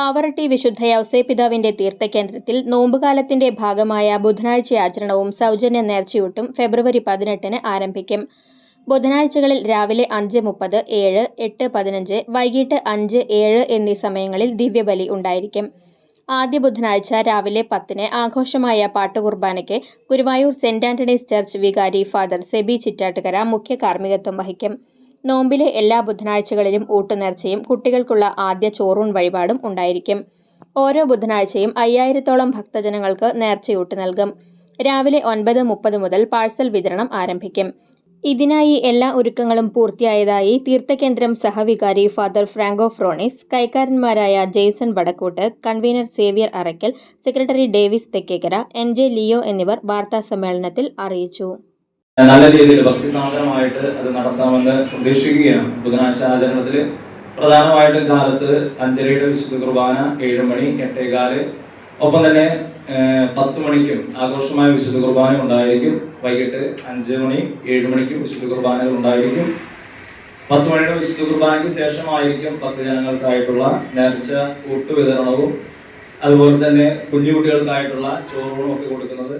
പാവറട്ടി വിശുദ്ധ യൗസേപിതാവിന്റെ തീർത്ഥകേന്ദ്രത്തിൽ നോമ്പുകാലത്തിന്റെ ഭാഗമായ ബുധനാഴ്ച ആചരണവും സൗജന്യ നേർച്ചയൂട്ടും ഫെബ്രുവരി പതിനെട്ടിന് ആരംഭിക്കും. ബുധനാഴ്ചകളിൽ രാവിലെ അഞ്ച് മുപ്പത് ഏഴ് എട്ട് പതിനഞ്ച് വൈകിട്ട് അഞ്ച് ഏഴ് എന്നീ സമയങ്ങളിൽ ദിവ്യബലി ഉണ്ടായിരിക്കും. ആദ്യ ബുധനാഴ്ച രാവിലെ പത്തിന് ആഘോഷമായ പാട്ടുകുർബാനയ്ക്ക് ഗുരുവായൂർ സെന്റ് ആന്റണീസ് ചർച്ച് വികാരി ഫാദർ സെബി ചിറ്റാട്ടുകര മുഖ്യ കാർമ്മികത്വം വഹിക്കും. നോമ്പിലെ എല്ലാ ബുധനാഴ്ചകളിലും ഊട്ടുനേർച്ചയും കുട്ടികൾക്കുള്ള ആദ്യ ചോറൂൺ വഴിപാടും ഉണ്ടായിരിക്കും. ഓരോ ബുധനാഴ്ചയും അയ്യായിരത്തോളം ഭക്തജനങ്ങൾക്ക് നേർച്ചയൂട്ട് നൽകും. രാവിലെ ഒൻപത് മുപ്പത് മുതൽ പാഴ്സൽ വിതരണം ആരംഭിക്കും. ഇതിനായി എല്ലാ ഒരുക്കങ്ങളും പൂർത്തിയായതായി തീർത്ഥകേന്ദ്രം സഹവികാരി father Franco ഫ്രോണിസ് കൈക്കാരന്മാരായ Jaison Vadakkoot convener Xavier Arackal secretary Davis Thekkekara N J Leo എന്നിവർ വാർത്താ സമ്മേളനത്തിൽ അറിയിച്ചു. നല്ല രീതിയിൽ ഭക്തിസാന്ദ്രമായിട്ട് അത് നടത്താമെന്ന് പ്രതീക്ഷിക്കുകയാണ്. ബുധനാഴ്ച ആചരണത്തിൽ പ്രധാനമായിട്ടും കാലത്ത് അഞ്ചരയുടെ വിശുദ്ധ കുർബാന ഏഴ് മണി എട്ടേകാൽ ഒപ്പം തന്നെ പത്ത് മണിക്കും ആഘോഷമായ വിശുദ്ധ കുർബാന ഉണ്ടായിരിക്കും. വൈകിട്ട് അഞ്ച് മണി ഏഴ് മണിക്കും വിശുദ്ധ കുർബാനകൾ ഉണ്ടായിരിക്കും. പത്ത് മണിയുടെ വിശുദ്ധ കുർബാനയ്ക്ക് ശേഷമായിരിക്കും ഭക്തജനങ്ങൾക്കായിട്ടുള്ള നേർച്ച കൂട്ടുവിതരണവും. അതുപോലെ തന്നെ കുഞ്ഞുകുട്ടികൾക്കായിട്ടുള്ള ചോറുകളും ഒക്കെ കൊടുക്കുന്നത്.